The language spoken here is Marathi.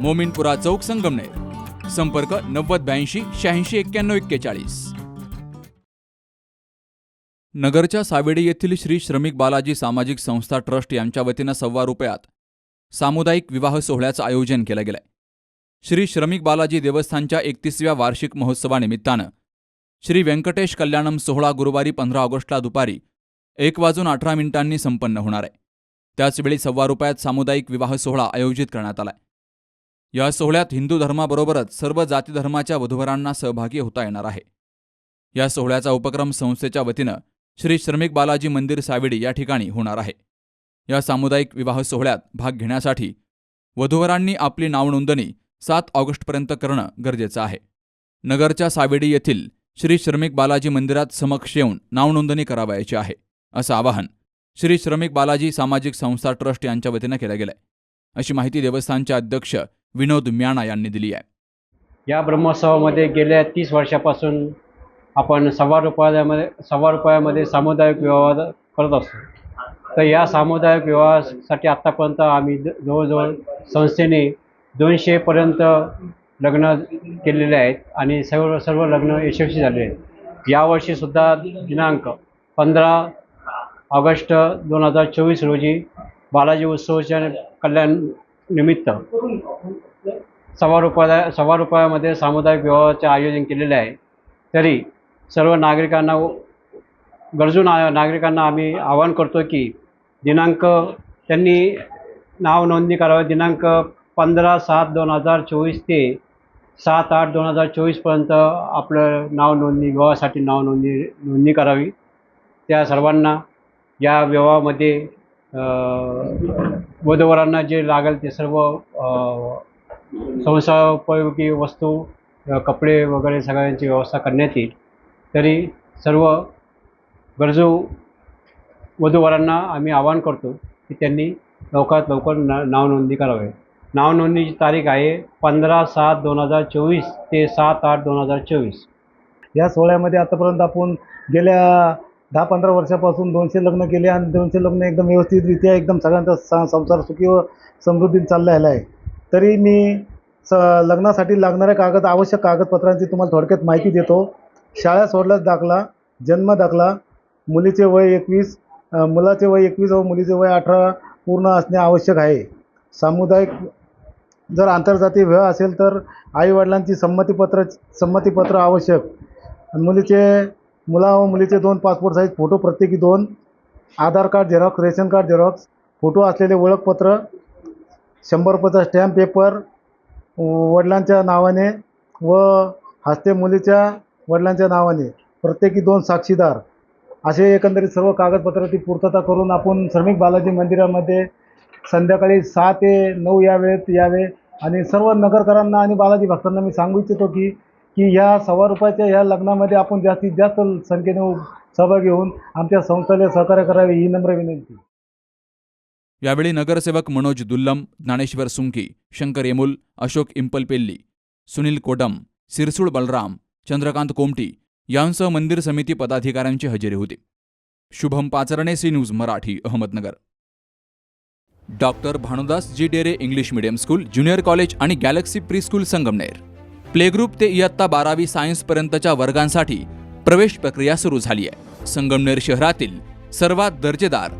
मोमिनपुरा चौक संगमनेर. संपर्क नव्वद ब्याऐंशी शहाऐंशी एक्क्याण्णव एक्केचाळीस. नगरच्या सावेडी येथील श्री श्रमिक बालाजी सामाजिक संस्था ट्रस्ट यांच्या वतीनं सव्वा रुपयात सामुदायिक विवाह सोहळ्याचं आयोजन केलं गेलंय. श्री श्रमिक बालाजी देवस्थानच्या एकतीसव्या वार्षिक महोत्सवानिमित्तानं श्री व्यंकटेश कल्याणम सोहळा गुरुवारी पंधरा ऑगस्टला दुपारी एक वाजून अठरा मिनिटांनी संपन्न होणार आहे. त्याचवेळी सव्वा रुपयात सामुदायिक विवाह सोहळा आयोजित करण्यात आलाय. या सोहळ्यात हिंदू धर्माबरोबरच सर्व जाती धर्माच्या वधूवरांना सहभागी होता येणार आहे. या सोहळ्याचा उपक्रम संस्थेच्या वतीनं श्री श्रमिक बालाजी मंदिर सावेडी या ठिकाणी होणार आहे. या सामुदायिक विवाह सोहळ्यात भाग घेण्यासाठी वधूवरांनी आपली नावनोंदणी सात ऑगस्टपर्यंत करणं गरजेचं आहे. नगरच्या सावेडी येथील श्री श्रमिक बालाजी मंदिरात समक्ष येऊन नावनोंदणी करावयाची आहे असं आवाहन श्री श्रमिक बालाजी सामाजिक संस्था ट्रस्ट यांच्या वतीनं केलं गेलंय. अशी माहिती देवस्थानचे अध्यक्ष विनोद म्याणा यांनी दिली आहे. या ब्रह्मोत्सवामध्ये गेल्या तीस वर्षापासून आपण सव्वा रुपयामध्ये सव्वा रुपयामध्ये सामुदायिक विवाह करत असतो. तर या सामुदायिक विवाहासाठी आत्तापर्यंत आम्ही जवळजवळ संस्थेने दोनशेपर्यंत लग्न केलेले आहेत आणि सर्व सर्व लग्न यशस्वी झाले आहेत. यावर्षीसुद्धा दिनांक पंधरा ऑगस्ट दोन हजार चोवीस रोजी बालाजी उत्सवाच्या कल्याण निमित्त सव्वा रुपया सव्वा रुपयामध्ये सामुदायिक विवाहाचे आयोजन केलेले आहे. तरी सर्व नागरिकांना गरजू ना नागरिकांना आम्ही आवाहन करतो की दिनांक त्यांनी नाव नोंदणी करावी. दिनांक पंधरा सात दोन हजार चोवीस ते सात आठ दोन हजार चोवीसपर्यंत आपलं नाव नोंदणी विवाहासाठी नाव नोंदणी नोंदणी करावी. त्या सर्वांना या विवाहामध्ये अं, वधूवरांना जे लागेल ते सर्व संसारोपयोगी वस्तू कपडे वगैरे सगळ्यांची व्यवस्था करण्यात येईल. तरी सर्व गरजू वधूवरांना आम्ही आवाहन करतो की त्यांनी लवकरात लवकर ना नावनोंदणी करावी. करावे नावनोंदणीची तारीख आहे पंधरा सात दोन हजार चोवीस ते सात आठ दोन हजार चोवीस. या सोहळ्यामध्ये आतापर्यंत आपण गेल्या दहा पंधरा वर्षापासून दोनशे लग्न केले आणि दोनशे लग्न एकदम व्यवस्थितरित्या एकदम सगळ्यांचा संसार सुखी व समृद्धीत चाललेला आहे. तरी मी स लग्नासाठी लागणाऱ्या कागद आवश्यक कागदपत्रांची तुम्हाला थोडक्यात माहिती देतो. शाळा सोडल्यास दाखला जन्म दाखला मुलीचे वय एकवीस मुलाचे वय एकवीस व मुलीचे वय अठरा पूर्ण असणे आवश्यक आहे. सामुदायिक जर आंतरजातीय विवाह असेल तर आईवडिलांची संमतीपत्र संमतीपत्र आवश्यक. मुलीचे मुला व मुलीचे दोन पासपोर्ट साईज फोटो प्रत्येकी दोन Aadhaar card xerox ration card xerox photo असलेले ओळखपत्र शंभर रुपयाचा स्टॅम्प पेपर वडिलांच्या नावाने व हस्ते मुलीच्या वडिलांच्या नावाने प्रत्येकी दोन साक्षीदार. असे एकंदरीत सर्व कागदपत्राची पूर्तता करून आपण श्रमिक बालाजी मंदिरामध्ये संध्याकाळी सहा ते नऊ या वेळेत यावे. आणि सर्व नगरकरांना आणि बालाजी भक्तांना मी सांगू इच्छितो की की ह्या सव्वा रुपयाच्या ह्या लग्नामध्ये आपण जास्तीत जास्त संख्येने सहभागी होऊन आमच्या संस्थेला सहकार्य करावे ही नम्र विनंती. यावेळी नगरसेवक मनोज दुल्लम ज्ञानेश्वर सुंकी शंकर येमुल अशोक इंपलपेल्ली सुनील कोडम सिरसूळ बलराम चंद्रकांत कोमटी यांसह मंदिर समिती पदाधिकाऱ्यांची हजेरी होती. Shubham Pacharne C news Marathi Ahmednagar. Doctor Bhanudas ji Dere English medium school junior college आणि Galaxy pre school Sangamner. Playgroup ते इयत्ता बारावी सायन्सपर्यंतच्या वर्गांसाठी प्रवेश प्रक्रिया सुरू झाली आहे. संगमनेर शहरातील सर्वात दर्जेदार